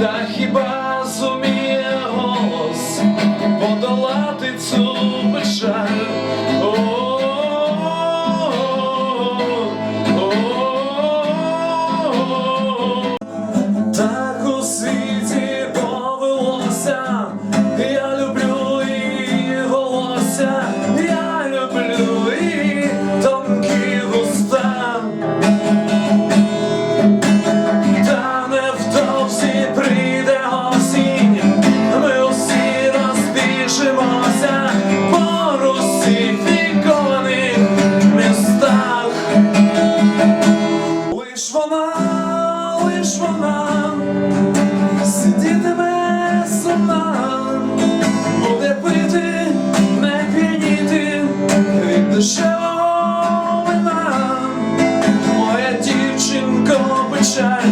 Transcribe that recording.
та хіба зуміє голос подолати цю печаль? Так у світі повелося. сидітиме сама, буде пити, не п'яніти від дешевого вина, моя дівчинко печаль.